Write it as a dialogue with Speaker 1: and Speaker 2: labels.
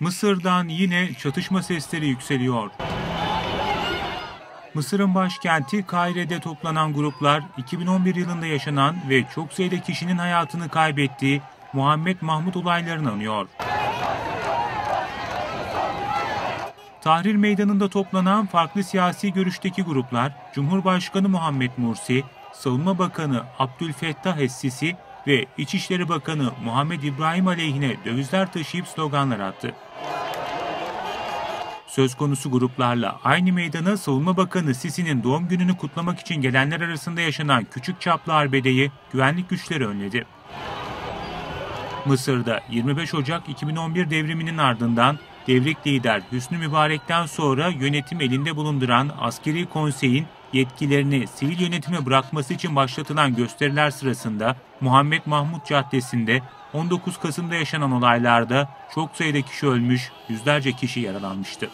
Speaker 1: Mısır'dan yine çatışma sesleri yükseliyor. Mısır'ın başkenti Kahire'de toplanan gruplar 2011 yılında yaşanan ve çok sayıda kişinin hayatını kaybettiği Muhammed Mahmut olaylarını anıyor. Tahrir Meydanı'nda toplanan farklı siyasi görüşteki gruplar, Cumhurbaşkanı Muhammed Mursi, Savunma Bakanı Abdülfettah Es-Sisi ve İçişleri Bakanı Muhammed İbrahim aleyhine dövizler taşıyıp sloganlar attı. Söz konusu gruplarla aynı meydana Savunma Bakanı Sisi'nin doğum gününü kutlamak için gelenler arasında yaşanan küçük çaplı arbedeyi güvenlik güçleri önledi. Mısır'da 25 Ocak 2011 devriminin ardından devrik lider Hüsnü Mübarek'ten sonra yönetim elinde bulunduran askeri konseyin yetkilerini sivil yönetime bırakması için başlatılan gösteriler sırasında Muhammed Mahmut Caddesi'nde 19 Kasım'da yaşanan olaylarda çok sayıda kişi ölmüş, yüzlerce kişi yaralanmıştı.